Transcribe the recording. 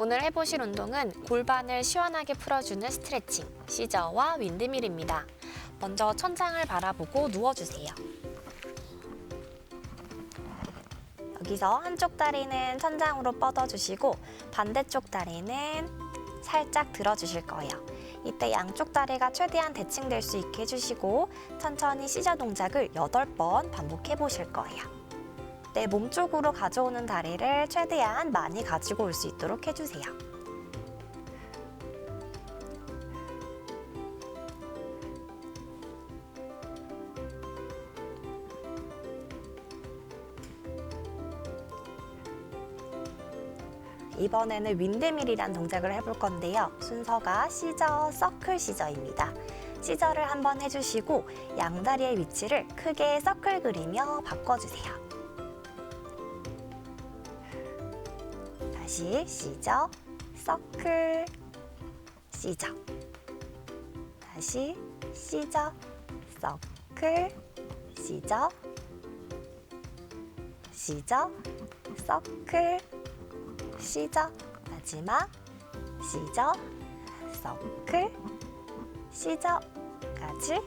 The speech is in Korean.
오늘 해보실 운동은 골반을 시원하게 풀어주는 스트레칭, 시저와 윈드밀입니다. 먼저 천장을 바라보고 누워주세요. 여기서 한쪽 다리는 천장으로 뻗어주시고 반대쪽 다리는 살짝 들어주실 거예요. 이때 양쪽 다리가 최대한 대칭될 수 있게 해주시고 천천히 시저 동작을 8번 반복해 보실 거예요. 내 몸쪽으로 가져오는 다리를 최대한 많이 가지고 올 수 있도록 해주세요. 이번에는 윈드밀이란 동작을 해볼 건데요. 순서가 시저, 서클 시저입니다. 시저를 한번 해주시고 양다리의 위치를 크게 서클 그리며 바꿔주세요. 다시 시저, 서클, 시저. 다시 시저, 서클, 시저, 시저, 서클, 시저 마지막. 시저 서클. 시저까지